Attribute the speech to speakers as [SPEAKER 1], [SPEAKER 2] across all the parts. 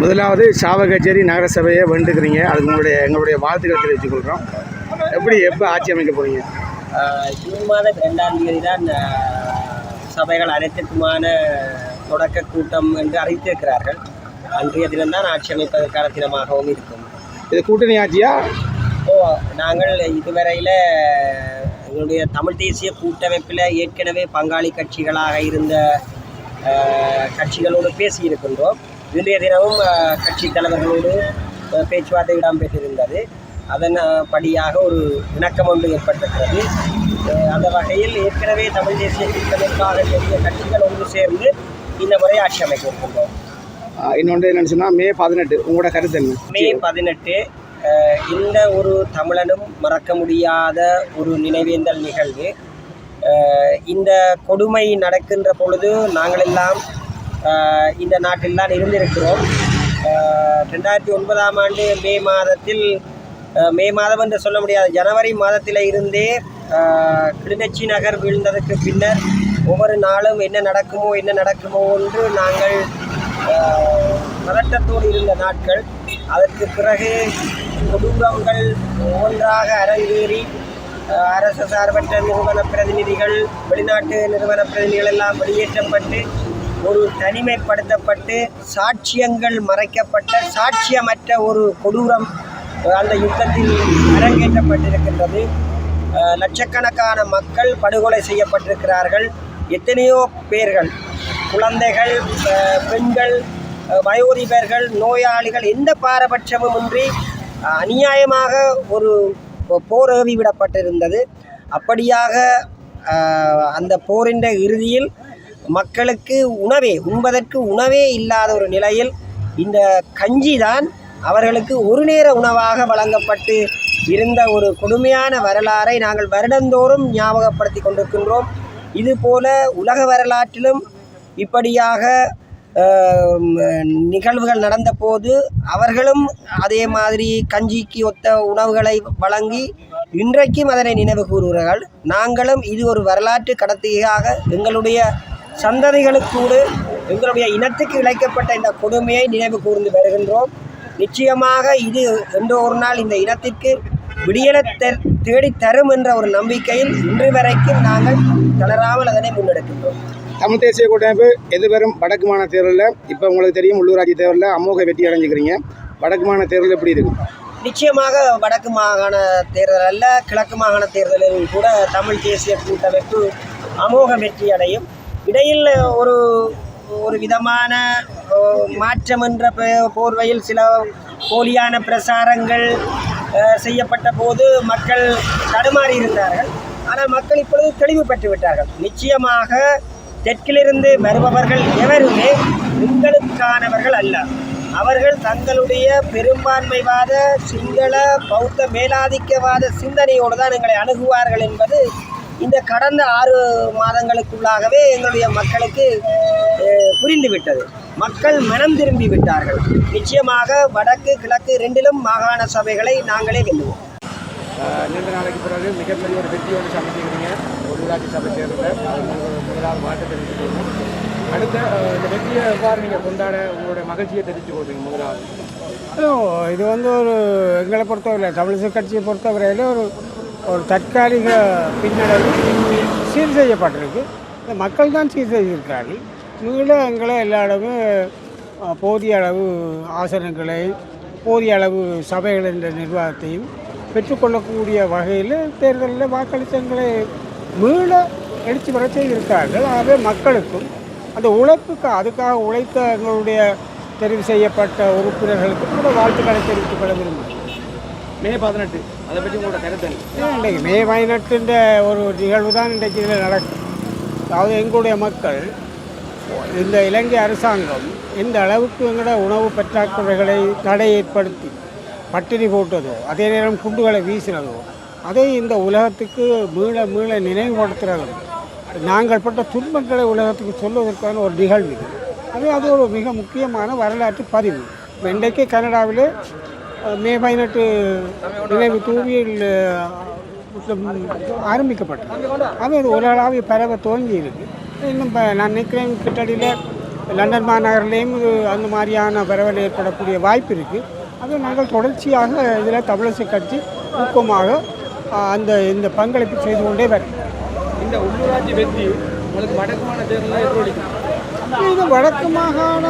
[SPEAKER 1] முதலாவது சாவ கச்சேரி நகரசபையை வேண்டுக்கிறீங்க அதுக்கு உங்களுடைய எங்களுடைய வாழ்த்துக்களை தெரிவித்துக் கொள்கிறோம் எப்படி எப்போ ஆட்சி அமைக்க போகிறீங்க
[SPEAKER 2] ஜூன் மாதம் ரெண்டாம் தேதி தான் சபைகள் அனைத்துக்குமான தொடக்க கூட்டம் என்று அறிவித்திருக்கிறார்கள். அன்றைய தினம்தான் ஆட்சி அமைப்பதற்கான தினமாகவும் இருக்கும்.
[SPEAKER 1] இது கூட்டணி ஆட்சியா?
[SPEAKER 2] ஓ நாங்கள் இதுவரையில் எங்களுடைய தமிழ் தேசிய கூட்டமைப்பில் ஏற்கனவே பங்காளி கட்சிகளாக இருந்த கட்சிகளோடு பேசியிருக்கின்றோம். இன்றைய தினமும் கட்சி தலைவர்களோடு பேச்சுவார்த்தை இடம்பெற்றிருந்தது அதன் படியாக ஒரு இணக்கம் ஒன்று ஏற்பட்டிருக்கிறது. அந்த வகையில் ஏற்கனவே தமிழ் தேசிய கூட்டமைப்பாக கட்சிகள் ஒன்று சேர்ந்து இந்த முறை ஆட்சி அமைக்க இருக்கின்றோம்
[SPEAKER 1] இன்னொன்று என்னன்னு சொன்னால் மே பதினெட்டு. உங்களோட கருத்து என்ன?
[SPEAKER 2] மே பதினெட்டு இந்த ஒரு தமிழனும் மறக்க முடியாத ஒரு நினைவேந்தல் நிகழ்வு. இந்த கொடுமை நடக்கின்ற பொழுது நாங்களெல்லாம் இந்த நாட்டில் தான் இருந்திருக்கிறோம். ரெண்டாயிரத்தி ஒன்பதாம் ஆண்டு மே மாதத்தில் மே மாதம் என்று சொல்ல முடியாது ஜனவரி மாதத்தில் இருந்தே கிளிநொச்சி நகர் வீழ்ந்ததற்கு பின்னர் ஒவ்வொரு நாளும் என்ன நடக்குமோ என்ன நடக்குமோ என்று நாங்கள் பதட்டத்தோடு இருந்த நாட்கள். அதற்கு பிறகு குடும்பங்கள் ஒவ்வொன்றாக அரங்கேறி அரசு சார்பற்ற நிறுவன பிரதிநிதிகள் வெளிநாட்டு நிறுவன பிரதிநிதிகள் எல்லாம் வெளியேற்றப்பட்டு ஒரு தனிமைப்படுத்தப்பட்டு சாட்சியங்கள் மறைக்கப்பட்ட சாட்சியமற்ற ஒரு கொடூரம் அந்த யுத்தத்தில் அரங்கேற்றப்பட்டிருக்கின்றது. லட்சக்கணக்கான மக்கள் படுகொலை செய்யப்பட்டிருக்கிறார்கள். எத்தனையோ பேர்கள் குழந்தைகள் பெண்கள் வயோதிபர்கள் நோயாளிகள் எந்த பாரபட்சமும் இன்றி அநியாயமாக ஒரு போர் ஏவி விடப்பட்டிருந்தது அப்படியாக அந்த போரின்ற இறுதியில் மக்களுக்கு உணவே உண்பதற்கு உணவே இல்லாத ஒரு நிலையில் இந்த கஞ்சி தான் அவர்களுக்கு ஒரு நேர உணவாக வழங்கப்பட்டு இருந்த ஒரு கொடுமையான வரலாறை நாங்கள் வருடந்தோறும் ஞாபகப்படுத்தி கொண்டிருக்கின்றோம். இதுபோல உலக வரலாற்றிலும் இப்படியாக நிகழ்வுகள் நடந்தபோது அவர்களும் அதே மாதிரி கஞ்சிக்கு ஒத்த உணவுகளை வழங்கி இன்றைக்கும் அதனை நினைவு கூறுகிறார்கள். நாங்களும் இது ஒரு வரலாற்று கடத்தியாக எங்களுடைய சந்ததிகளுக்கூடு எங்களுடைய இனத்துக்கு இழைக்கப்பட்ட இந்த கொடுமையை நினைவு கூர்ந்து வருகின்றோம். நிச்சயமாக இது என்றோ ஒரு நாள் இந்த இனத்திற்கு விடியலை தெ- தேடித் தரும் என்ற ஒரு நம்பிக்கையில் இன்று வரைக்கும் நாங்கள் தளராமல் அதனை முன்னெடுக்கின்றோம்.
[SPEAKER 1] தமிழ் தேசிய கூட்டமைப்பு எதிர்வரும் வடக்கு மாநில தேர்தலில் இப்போ உங்களுக்கு தெரியும் உள்ளூராட்சி தேர்தலில் அமோக வெற்றி அடைஞ்சிக்கிறீங்க. வடக்கு மாநில தேர்தல் எப்படி இருக்கும்
[SPEAKER 2] நிச்சயமாக வடக்கு மாகாண தேர்தல் அல்ல கிழக்கு மாகாண தேர்தலில் கூட தமிழ் தேசிய கூட்டமைப்பு அமோக வெற்றி அடையும். இடையில் ஒரு ஒரு விதமான மாற்றம் என்ற போர்வையில் சில போலியான பிரசாரங்கள் செய்யப்பட்ட போது மக்கள் தடுமாறி இருந்தார்கள். ஆனால் மக்கள் இப்பொழுது தெளிவு பெற்று விட்டார்கள். நிச்சயமாக தெற்கிலிருந்து வருபவர்கள் எவருமே எங்களுக்கானவர்கள் அல்ல. அவர்கள் தங்களுடைய பெரும்பான்மைவாத சிங்கள பௌத்த மேலாதிக்கவாத சிந்தனையோடு தான் எங்களை அணுகுவார்கள் என்பது இந்த கடந்த ஆறு மாதங்களுக்குள்ளாகவே எங்களுடைய மக்களுக்கு புரிந்துவிட்டது. மக்கள் மனம் திரும்பி விட்டார்கள். நிச்சயமாக வடக்கு கிழக்கு ரெண்டிலும் மாகாண சபைகளை நாங்களே வெல்லுவோம்.
[SPEAKER 1] நீண்ட நாளைக்கு பிறகு மிகப்பெரிய ஒரு வெற்றியோடு சமைச்சிக்கிறீங்க உள்ளூராட்சி சபை தேர்தலில். முதலாவது வாழ்த்து தெரிவிச்சுக்கணும் அடுத்த இந்த வெற்றியை எவ்வாறு நீங்கள் கொண்டாட உங்களுடைய மகிழ்ச்சியை தெரிவித்து கொள்றீங்க முதலாவது?
[SPEAKER 3] ஓ, இது வந்து ஒரு எங்களை பொறுத்தவரை தமிழிசை கட்சியை பொறுத்தவரையில் ஒரு ஒரு தற்காலிக பின்னடைவு சீர் செய்யப்பட்டிருக்கு. இந்த மக்கள் தான் சீர் செய்திருக்கிறார்கள். மீள எங்களை எல்லா இடமும் போதிய அளவு ஆசனங்களை போதிய அளவு சபைகள் என்ற நிர்வாகத்தையும் பெற்றுக்கொள்ளக்கூடிய வகையில் தேர்தலில் வாக்களித்தங்களை மீள எழுச்சி பெற செய்திருக்கிறார்கள். ஆகவே மக்களுக்கும் அந்த உழைப்புக்கு அதுக்காக உழைத்த எங்களுடைய தெரிவு செய்யப்பட்ட உறுப்பினர்களுக்கு கூட வாழ்த்துக்களை தெரிவித்துக் கொள்ள விரும்புகிறேன்.
[SPEAKER 1] மே பதினெட்டு. அதை பற்றி உங்களோட கருத்து
[SPEAKER 3] இன்றைக்கு மே பதினெட்டுன்ற ஒரு நிகழ்வு தான் இன்றைக்கு இதில் நடக்கும் அதாவது எங்களுடைய மக்கள் இந்த இலங்கை அரசாங்கம் இந்த அளவுக்கு எங்களோட உணவு பற்றாக்குறைகளை தடை ஏற்படுத்தி பட்டினி போட்டதோ அதே நேரம் குண்டுகளை வீசினதோ அதை இந்த உலகத்துக்கு மீள மீள நினைவுபடுத்துகிறது நாங்கள் பட்ட துன்பங்களை உலகத்துக்கு சொல்வதற்கான ஒரு நிகழ்வு இது. அது அது ஒரு மிக முக்கியமான வரலாற்று பதிவு. இன்றைக்கு கனடாவிலே மே பதினெட்டு நினைவு தூவியில் ஆரம்பிக்கப்பட்டது. அது அது ஓரளவு பரவ துவங்கி இருக்கு. இன்னும் இப்போ நான் நினைக்கிறேன் கிட்டடியில் லண்டன் மாநகரிலேயும் இது அந்த மாதிரியான பரவல் ஏற்படக்கூடிய வாய்ப்பு இருக்குது அது நாங்கள் தொடர்ச்சியாக இதில் தமிழிசை கட்சி ஊக்கமாக அந்த இந்த பங்களிப்பு செய்து கொண்டே வரும்
[SPEAKER 1] இந்த உள்ளூராட்சி வெற்றி உங்களுக்கு வடக்குமான தேர்தலில் எதிரொலிக்கும்?
[SPEAKER 3] இது வடக்கு மாகாண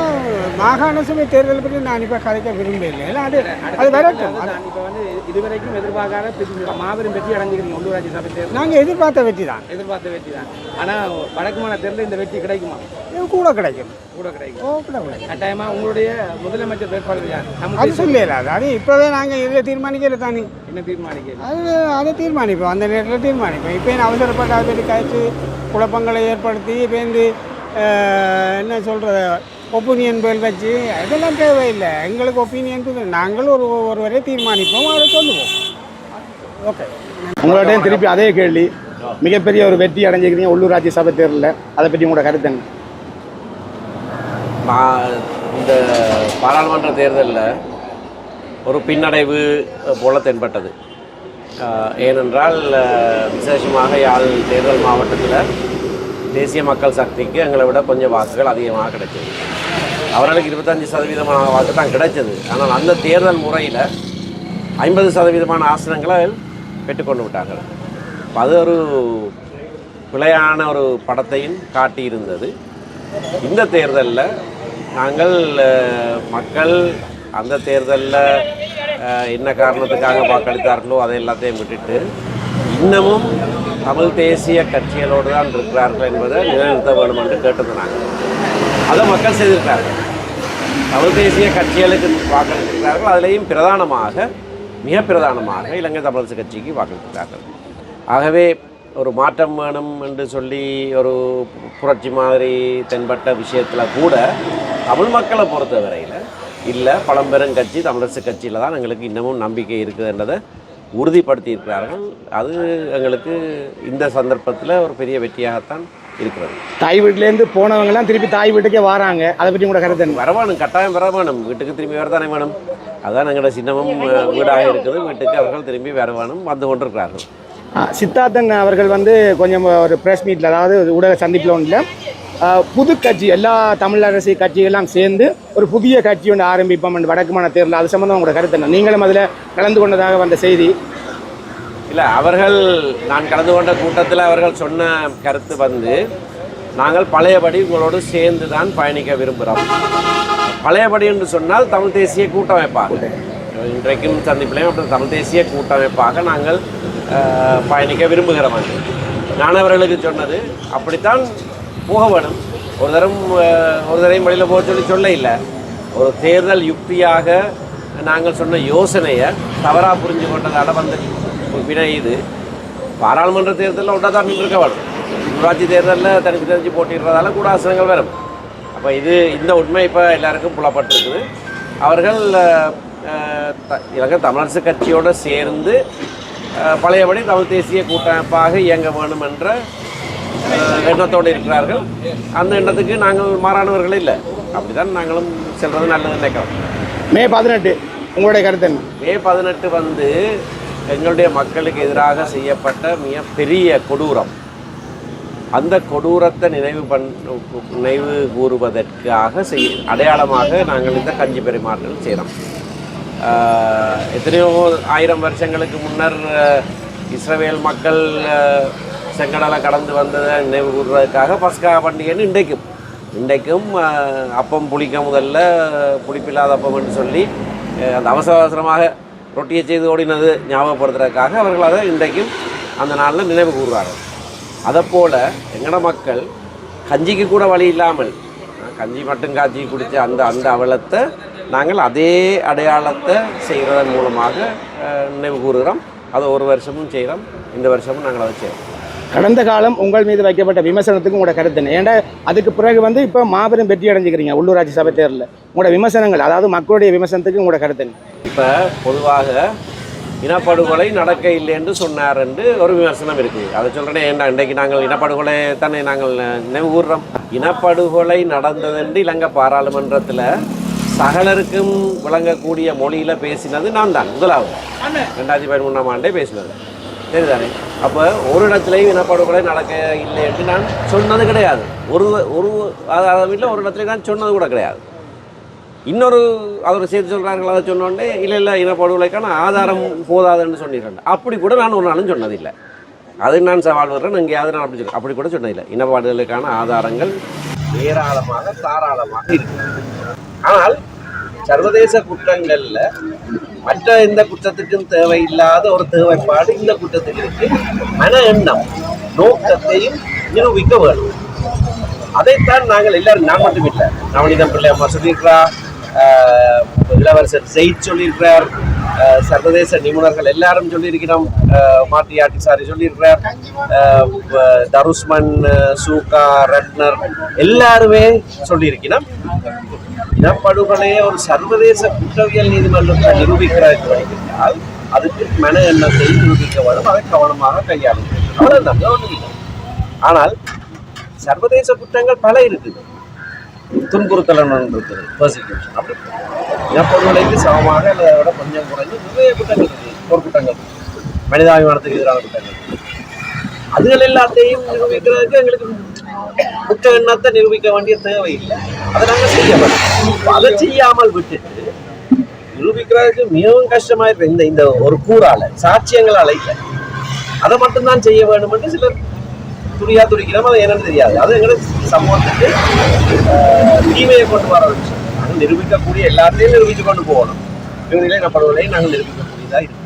[SPEAKER 3] மாகாண சபை தேர்தல் பற்றி நான் இப்போ கதைக்க விரும்பவில்லை. ஏன்னா அது அது வரட்டும்.
[SPEAKER 1] இப்போ வந்து இதுவரைக்கும் எதிர்பார்க்காத மாபெரும் வெற்றி அடைஞ்சிக்கிறீங்க உள்ளூராட்சி சபை தேர்தல்.
[SPEAKER 3] நாங்கள் எதிர்பார்த்த வெற்றி தான்.
[SPEAKER 1] எதிர்பார்த்த வெற்றி தான். ஆனால் வடக்குமான தேர்தலில் இந்த வெற்றி கிடைக்குமா?
[SPEAKER 3] இது கூட கிடைக்கும்.
[SPEAKER 1] கூட கிடைக்கும்.
[SPEAKER 3] ஓ கூட கிடைக்கும்.
[SPEAKER 1] கட்டாயமாக உங்களுடைய முதலமைச்சர் வேட்பாளர் யார்?
[SPEAKER 3] அது சொல்லல அது இப்போவே நாங்கள் இதில் தீர்மானிக்கல தானே.
[SPEAKER 1] என்ன தீர்மானிக்க
[SPEAKER 3] அது அதை தீர்மானிப்போம். அந்த நேரத்தில் தீர்மானிப்போம். இப்போ அவசரப்பட்டு அதை பற்றி கழிச்சு குழப்பங்களை ஏற்படுத்தி இப்போ என்ன சொல்கிறது ஒப்பீனியன் பேல் வச்சு அதெல்லாம் தேவையில்லை. எங்களுக்கு ஒப்பீனியன் நாங்கள் ஒரு ஒருவரை தீர்மானிப்போம் அதை சொல்லுவோம். ஓகே
[SPEAKER 4] உங்கள்கிட்ட திருப்பி அதே கேள்வி. மிகப்பெரிய ஒரு வெற்றி அடைஞ்சிக்கிறீங்க உள்ளூராட்சி சபை தேர்தலில். அதை பற்றி உங்களோட கருத்து
[SPEAKER 5] இந்த பாராளுமன்ற தேர்தலில் ஒரு பின்னடைவு போல தென்பட்டது. ஏனென்றால் விசேஷமாக யாழ் தேர்தல் மாவட்டத்தில் தேசிய மக்கள் சக்திக்கு எங்களை விட கொஞ்சம் வாக்குகள் அதிகமாக கிடைச்சது. அவர்களுக்கு இருபத்தஞ்சி சதவீதமான வாக்கு தான் கிடைச்சது. ஆனால் அந்த தேர்தல் முறையில் ஐம்பது சதவீதமான ஆசனங்களை பெற்றுக்கொண்டு விட்டார்கள். அது ஒரு பிழையான ஒரு படத்தையும் காட்டியிருந்தது. இந்த தேர்தலில் நாங்கள் மக்கள் அந்த தேர்தலில் என்ன காரணத்துக்காக வாக்களித்தார்களோ அதை எல்லாத்தையும் விட்டுட்டு இன்னமும் தமிழ் தேசிய கட்சிகளோடு தான் இருக்கிறார்கள் என்பதை நிலைநிறுத்த வேண்டும் என்று கேட்டிருந்தாங்க அதை மக்கள் செய்திருக்கிறார்கள். தமிழ் தேசிய கட்சிகளுக்கு வாக்களித்திருக்கிறார்கள். அதிலேயும் பிரதானமாக மிக பிரதானமாக இலங்கை தமிழரசு கட்சிக்கு வாக்களித்திருக்கிறார்கள். ஆகவே ஒரு மாற்றம் வேணும் என்று சொல்லி ஒரு புரட்சி மாதிரி தென்பட்ட விஷயத்தில் கூட தமிழ் மக்களை பொறுத்தவரையில் இல்லை பழம்பெரும் கட்சி தமிழரசு கட்சியில் தான் எங்களுக்கு இன்னமும் நம்பிக்கை இருக்குதுன்றதை உறுதிப்படுத்தி இருக்கிறார்கள் அது எங்களுக்கு இந்த சந்தர்ப்பத்தில் ஒரு பெரிய வெற்றியாகத்தான் இருக்கிறது.
[SPEAKER 4] தாய் வீட்டிலேருந்து போனவங்கலாம் திருப்பி தாய் வீட்டுக்கே வராங்க. அதை பற்றி உங்களோட கருத்து என்ன?
[SPEAKER 5] வரவேணும் கட்டாயம் வர வேணும் வீட்டுக்கு திரும்பி வரதானே வேணும்? அதான் எங்களோட சின்னமும் வீடாக இருக்குது. வீட்டுக்கு அவர்கள் திரும்பி வர வேணும் வந்து கொண்டிருக்கிறார்கள்.
[SPEAKER 4] சித்தார்த்தன் அவர்கள் வந்து கொஞ்சம் ஒரு ப்ரெஸ் மீட்டில் அதாவது ஊடக சந்திப்பில் ஒன்றில் புது கட்சி எல்லா தமிழ் அரசியல் கட்சிகள்லாம் சேர்ந்து ஒரு புதிய கட்சி ஒன்று ஆரம்பிப்போம் வடக்கு வடக்குமான தேர்தல். அது சம்மந்தம் உங்களோட கருத்து என்ன? நீங்களும் அதில் கலந்து கொண்டதாக வந்த செய்தி?
[SPEAKER 5] இல்லை அவர்கள் நான் கலந்து கொண்ட கூட்டத்தில் அவர்கள் சொன்ன கருத்து வந்து நாங்கள் பழையபடி உங்களோடு சேர்ந்து தான் பயணிக்க விரும்புகிறோம். பழையபடி என்று சொன்னால் தமிழ் தேசிய கூட்டமைப்பாக. இன்றைக்கும் சந்திப்பிலையும் அப்புறம் தமிழ் தேசிய கூட்டமைப்பாக நாங்கள் பயணிக்க விரும்புகிறோம். நான் அவர்களுக்கு சொன்னது அப்படித்தான் போக வேணும். ஒரு தரம் ஒரு தரையும் வழியில் போக சொல்லி சொல்ல இல்லை ஒரு தேர்தல் யுக்தியாக நாங்கள் சொன்ன யோசனையை தவறாக புரிஞ்சு கொண்டதால் வந்த வினை இது. பாராளுமன்ற தேர்தலில் ஒன்றா தான் இருக்க வேணும் உள்ளாட்சி தேர்தலில் தனித்து தனிச்சு போட்டிடுறதால கூட ஆசனங்கள் வரும். அப்போ இது இந்த உண்மை இப்போ எல்லாருக்கும் புலப்பட்டிருக்குது. அவர்கள் அஹ், இலங்கை தமிழரசு கட்சியோடு சேர்ந்து பழையபடி தமிழ் தேசிய கூட்டமைப்பாக இயங்க வேண்டும் என்ற எண்ணத்தோடு இருக்கிறார்கள். அந்த எண்ணத்துக்கு நாங்கள் மாறானவர்கள் இல்லை. அப்படிதான் நாங்களும் செல்வது நல்லதுன்னு நினைக்கிறோம்.
[SPEAKER 4] மே பதினெட்டு உங்களுடைய கருத்து என்ன?
[SPEAKER 5] மே பதினெட்டு வந்து எங்களுடைய மக்களுக்கு எதிராக செய்யப்பட்ட மிக பெரிய கொடூரம். அந்த கொடூரத்தை நினைவு பண் நினைவு கூறுவதற்காக செய் அடையாளமாக நாங்கள் இந்த கஞ்சி பரிமாற்றல் செய்கிறோம். எத்தனையோ ஆயிரம் வருஷங்களுக்கு முன்னர் ஆஹ், இஸ்ரவேல் மக்கள் செங்கடலை கடந்து வந்ததை நினைவு கூறுறதுக்காக பஸ்கா பண்டிகைன்னு இன்றைக்கும். இன்றைக்கும் அப்பம் புளிக்க முதல்ல புளிப்பில்லாத அப்பம்னு சொல்லி அந்த அவசர அவசரமாக ரொட்டியை செய்து ஓடினது ஞாபகப்படுத்துறதுக்காக அவர்கள் அதை இன்றைக்கும் அந்த நாளில் நினைவு கூறுவார்கள் அதைப்போல் எங்கட மக்கள் கஞ்சிக்கு கூட வழி இல்லாமல் கஞ்சி மட்டும் காய்ச்சி குடித்த அந்த அந்த அவலத்தை நாங்கள் அதே அடையாளத்தை செய்கிறதன் மூலமாக நினைவு கூறுகிறோம். அதை ஒரு வருஷமும் செய்கிறோம். இந்த வருஷமும் நாங்கள் அதை செய்கிறோம்.
[SPEAKER 4] கடந்த காலம் உங்கள் மீது வைக்கப்பட்ட விமர்சனத்துக்கு உங்களோட கருத்து என்ன? ஏன்டா அதுக்கு பிறகு வந்து இப்போ மாபெரும் வெற்றி அடைஞ்சிக்கிறீங்க உள்ளூராட்சி சபை தேர்தலில். உங்களோட விமர்சனங்கள் அதாவது மக்களுடைய விமர்சனத்துக்கு உங்களோட கருத்து என்ன?
[SPEAKER 5] இப்போ பொதுவாக இனப்படுகொலை நடக்க இல்லை என்று சொன்னார் என்று ஒரு விமர்சனம் இருக்குது அதை சொல்கிறேன் ஏன்டா இன்றைக்கு நாங்கள் இனப்படுகொலை தானே நாங்கள் நினைவு கூறுறோம் இனப்படுகொலை நடந்ததென்று இலங்கை பாராளுமன்றத்தில் சகலருக்கும் விளங்கக்கூடிய மொழியில் பேசினது நான் தான் முதலாவது. ரெண்டாயிரத்தி பதிமூணாம் ஆண்டே பேசினது. சரிதானே அப்போ ஒரு இடத்துலையும் இனப்படுகொலை நடக்க இல்லை என்று நான் சொன்னது கிடையாது. ஒரு ஒரு அதாவது வீட்டில் ஒரு இடத்துல நான் சொன்னது கூட கிடையாது. இன்னொரு அவர் சேர்த்து சொல்கிறார்கள் அதை சொன்னோடனே இல்லை இல்லை இனப்படுகொலைக்கான ஆதாரம் போதாதுன்னு சொல்லிடுறேன் அப்படி கூட நான் ஒரு நாளும் சொன்னதில்லை. அது நான் சவால் வர்றேன் எங்கேயாவது நான் அப்படி சொல்ல அப்படி கூட சொன்னதில்லை. இனப்பாடுகளுக்கான ஆதாரங்கள் ஏராளமாக தாராளமாக இருக்கு. ஆனால் சர்வதேச குற்றங்களில் மற்ற எந்த குற்றத்துக்கும் தேவையில்லாத ஒரு தேவைப்பாடு இந்த குற்றத்துக்கு இருக்கு மன எண்ணம் நோக்கத்தையும் நிரூபிக்க வேண்டும். அதைத்தான் நாங்கள் எல்லாரும் நான் மட்டும் இல்லை நவனிதம் பிள்ளை அம்மா சொல்லியிருக்கிறா இளவரசர் ஜெயித் சொல்லியிருக்கிறார் சர்வதேச நிபுணர்கள் எல்லாரும் சொல்லியிருக்கிறோம் மாட்டி ஆட்டி சாரி சொல்லியிருக்கிறார் தருஷ்மன் தருஸ்மன் சூகா ரட்னர் எல்லாருமே சொல்லியிருக்கிறோம். இனப்படுகொலையை ஒரு சர்வதேச குற்றவியல் நீதிமன்றத்தில் நிரூபிக்கிறார்கள் என்றால் அதுக்கு மன எண்ணத்தை நிரூபிக்க வேண்டும் அதை கவனமாக கையாளும் அவ்வளவுதான் நல்ல ஒண்ணும் இல்லை. ஆனால் சர்வதேச குற்றங்கள் பல இருக்குது. துன்புறுத்தல் இருக்குது பர்சிக்யூஷன் அப்படி. இனப்படுகொலைக்கு சமமாக இல்லை விட கொஞ்சம் குறைஞ்சு நிறைய குற்றங்கள் இருக்குது. போர் குற்றங்கள் மனிதாபிமானத்துக்கு எதிரான குற்றங்கள். அதுகள் எல்லாத்தையும் நிரூபிக்கிறதுக்கு எங்களுக்கு புத்த எண்ணத்தை நிரூபிக்க வேண்டிய தேவை இல்லை. அதை நாங்கள் செய்ய அதை செய்யாமல் விட்டுட்டு நிரூபிக்கிறதுக்கு மிகவும் கஷ்டமா இருக்கு. இந்த இந்த ஒரு கூறால சாட்சியங்களால இல்லை. அதை மட்டும்தான் செய்ய வேண்டும் என்று சிலர் துணியா துடிக்கிறோம் அது என்னன்னு தெரியாது. அது எங்களுக்கு சமூகத்துக்கு தீமையை கொண்டு வர வச்சு. விஷயம் நாங்கள் நிரூபிக்கக்கூடிய எல்லாத்தையும் நிரூபித்து கொண்டு போகணும். இவங்களே என்ன படுவதை நாங்கள் நிரூபிக்கக்கூடியதாக இருக்கும்.